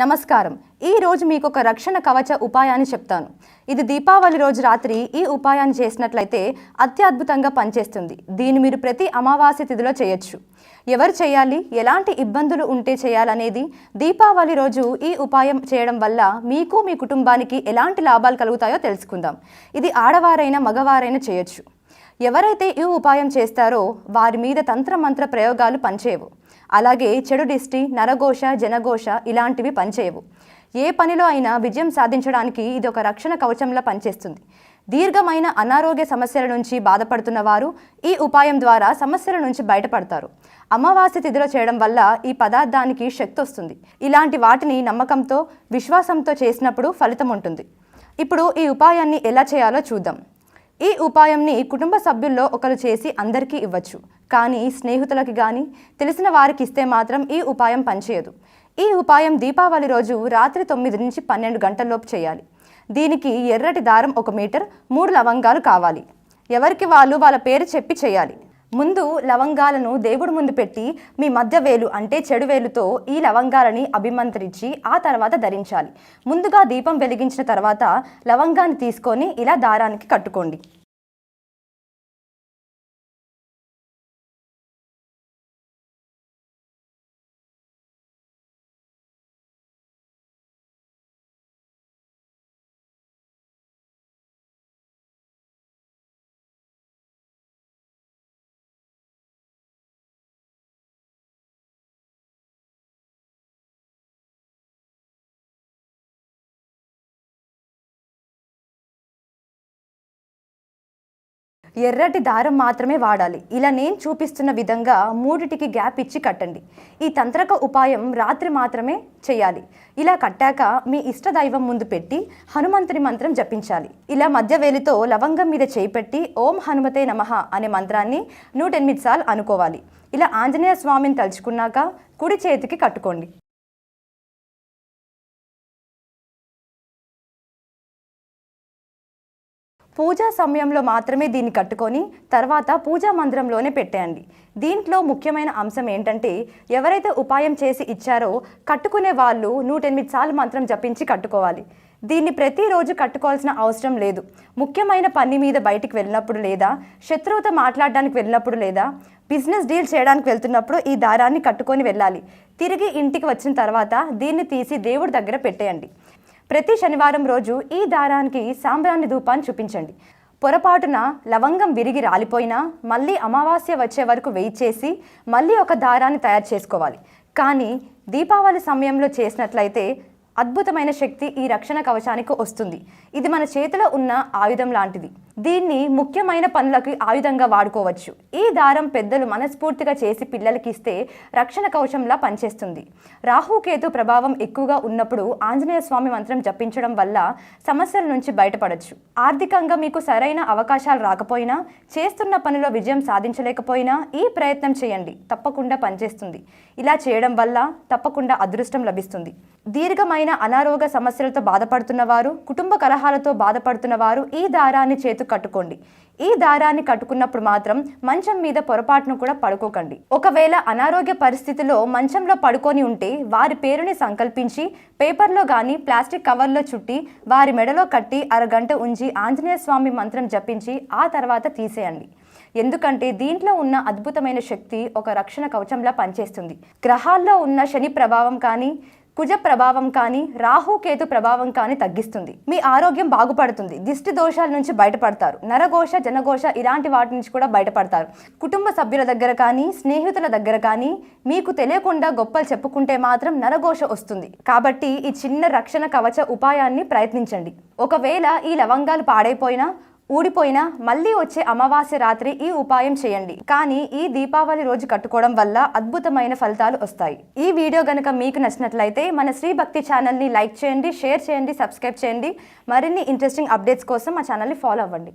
నమస్కారం. ఈ రోజు మీకు ఒక రక్షణ కవచ ఉపాయాన్ని చెప్తాను. ఇది దీపావళి రోజు రాత్రి ఈ ఉపాయాన్ని చేసినట్లయితే అత్యద్భుతంగా పనిచేస్తుంది. దీన్ని మీరు ప్రతి అమావాస్య తిథిలో చేయొచ్చు. ఎవరు చేయాలి? ఎలాంటి ఇబ్బందులు ఉంటే చేయాలనేది దీపావళి రోజు ఈ ఉపాయం చేయడం వల్ల మీకు మీ కుటుంబానికి ఎలాంటి లాభాలు కలుగుతాయో తెలుసుకుందాం. ఇది ఆడవారైనా మగవారైనా చేయొచ్చు. ఎవరైతే ఈ ఉపాయం చేస్తారో వారి మీద తంత్రమంత్ర ప్రయోగాలు పనిచేయవు. అలాగే చెడు దిష్టి నరఘోష జనఘోష ఇలాంటివి పనిచేయవు. ఏ పనిలో అయినా విజయం సాధించడానికి ఇది ఒక రక్షణ కవచంలా పనిచేస్తుంది. దీర్ఘమైన అనారోగ్య సమస్యల నుంచి బాధపడుతున్న వారు ఈ ఉపాయం ద్వారా సమస్యల నుంచి బయటపడతారు. అమావాస్య తిథిలో చేయడం వల్ల ఈ పదార్థానికి శక్తి వస్తుంది. ఇలాంటి వాటిని నమ్మకంతో విశ్వాసంతో చేసినప్పుడు ఫలితం ఉంటుంది. ఇప్పుడు ఈ ఉపాయాన్ని ఎలా చేయాలో చూద్దాం. ఈ ఉపాయంని కుటుంబ సభ్యుల్లో ఒకరు చేసి అందరికీ ఇవ్వచ్చు. కానీ స్నేహితులకి కానీ తెలిసిన వారికి ఇస్తే మాత్రం ఈ ఉపాయం పనిచేయదు. ఈ ఉపాయం దీపావళి రోజు రాత్రి తొమ్మిది నుంచి పన్నెండు గంటల్లోపు చేయాలి. దీనికి ఎర్రటి దారం ఒక మీటర్ మూడు లవంగాలు కావాలి. ఎవరికి వాళ్ళు వాళ్ళ పేరు చెప్పి చేయాలి. ముందు లవంగాలను దేవుడి ముందు పెట్టి మీ మధ్య వేలు అంటే చెడు వేలుతో ఈ లవంగాలని అభిమంత్రించి ఆ తర్వాత ధరించాలి. ముందుగా దీపం వెలిగించిన తర్వాత లవంగాన్ని తీసుకొని ఇలా దారానికి కట్టుకోండి. ఎర్రటి దారం మాత్రమే వాడాలి. ఇలా నేను చూపిస్తున్న విధంగా మూడిటికి గ్యాప్ ఇచ్చి కట్టండి. ఈ తంత్రక ఉపాయం రాత్రి మాత్రమే చేయాలి. ఇలా కట్టాక మీ ఇష్ట దైవం ముందు పెట్టి హనుమంతుని మంత్రం జపించాలి. ఇలా మధ్య వేలితో లవంగం మీద చేపెట్టి ఓం హనుమతే నమః అనే మంత్రాన్ని నూట ఎనిమిది సార్లు అనుకోవాలి. ఇలా ఆంజనేయ స్వామిని తలుచుకున్నాక కుడి చేతికి కట్టుకోండి. పూజా సమయంలో మాత్రమే దీన్ని కట్టుకొని తర్వాత పూజా మందిరంలోనే పెట్టేయండి. దీంట్లో ముఖ్యమైన అంశం ఏంటంటే ఎవరైతే ఉపాయం చేసి ఇచ్చారో కట్టుకునే వాళ్ళు నూట ఎనిమిది సార్లు మంత్రం జపించి కట్టుకోవాలి. దీన్ని ప్రతిరోజు కట్టుకోవాల్సిన అవసరం లేదు. ముఖ్యమైన పని మీద బయటికి వెళ్ళినప్పుడు లేదా శత్రువుతో మాట్లాడడానికి వెళ్ళినప్పుడు లేదా బిజినెస్ డీల్ చేయడానికి వెళ్తున్నప్పుడు ఈ దారాన్ని కట్టుకొని వెళ్ళాలి. తిరిగి ఇంటికి వచ్చిన తర్వాత దీన్ని తీసి దేవుడి దగ్గర పెట్టేయండి. ప్రతి శనివారం రోజు ఈ దారానికి సాంబ్రాణి ధూపాన్ని చూపించండి. పొరపాటున లవంగం విరిగి రాలిపోయినా మళ్ళీ అమావాస్య వచ్చే వరకు వెయిట్ చేసి మళ్ళీ ఒక దారాన్ని తయారు చేసుకోవాలి. కానీ దీపావళి సమయంలో చేసినట్లయితే అద్భుతమైన శక్తి ఈ రక్షణ కవచానికి వస్తుంది. ఇది మన చేతిలో ఉన్న ఆయుధం లాంటిది. దీన్ని ముఖ్యమైన పనులకు ఆయుధంగా వాడుకోవచ్చు. ఈ దారం పెద్దలు మనస్ఫూర్తిగా చేసి పిల్లలకి ఇస్తే రక్షణ కవచంలా పనిచేస్తుంది. రాహుకేతు ప్రభావం ఎక్కువగా ఉన్నప్పుడు ఆంజనేయ స్వామి మంత్రం జపించడం వల్ల సమస్యల నుంచి బయటపడచ్చు. ఆర్థికంగా మీకు సరైన అవకాశాలు రాకపోయినా చేస్తున్న పనిలో విజయం సాధించలేకపోయినా ఈ ప్రయత్నం చేయండి. తప్పకుండా పనిచేస్తుంది. ఇలా చేయడం వల్ల తప్పకుండా అదృష్టం లభిస్తుంది. దీర్ఘమైన అనారోగ్య సమస్యలతో బాధపడుతున్న వారు కుటుంబ కలహాలతో బాధపడుతున్న వారు ఈ దారాన్ని చేతు కట్టుకోండి. ఈ దారాన్ని కట్టుకున్నప్పుడు మాత్రం మంచం మీద పొరపాటును కూడా పడుకోకండి. ఒకవేళ అనారోగ్య పరిస్థితిలో మంచంలో పడుకొని ఉంటే వారి పేరుని సంకల్పించి పేపర్లో కానీ ప్లాస్టిక్ కవర్లో చుట్టి వారి మెడలో కట్టి అరగంట ఉంచి ఆంజనేయ స్వామి మంత్రం జపించి ఆ తర్వాత తీసేయండి. ఎందుకంటే దీంట్లో ఉన్న అద్భుతమైన శక్తి ఒక రక్షణ కవచంలా పనిచేస్తుంది. గ్రహాల్లో ఉన్న శని ప్రభావం కానీ కుజ ప్రభావం కానీ రాహుకేతు ప్రభావం కానీ తగ్గిస్తుంది. మీ ఆరోగ్యం బాగుపడుతుంది. దిష్టి దోషాల నుంచి బయటపడతారు. నరఘోష జనఘోష ఇలాంటి వాటి నుంచి కూడా బయటపడతారు. కుటుంబ సభ్యుల దగ్గర కానీ స్నేహితుల దగ్గర కానీ మీకు తెలియకుండా గొప్పలు చెప్పుకుంటే మాత్రం నరఘోష వస్తుంది. కాబట్టి ఈ చిన్న రక్షణ కవచ ఉపాయాన్ని ప్రయత్నించండి. ఒకవేళ ఈ లవంగాలు పాడైపోయినా ఊడిపోయినా మళ్ళీ వచ్చే అమావాస్య రాత్రి ఈ ఉపాయం చేయండి. కానీ ఈ దీపావళి రోజు కట్టుకోవడం వల్ల అద్భుతమైన ఫలితాలు వస్తాయి. ఈ వీడియో గనుక మీకు నచ్చినట్లయితే మన శ్రీ భక్తి ఛానల్ని లైక్ చేయండి షేర్ చేయండి సబ్స్క్రైబ్ చేయండి. మరిన్ని ఇంట్రెస్టింగ్ అప్డేట్స్ కోసం మా ఛానల్ని ఫాలో అవ్వండి.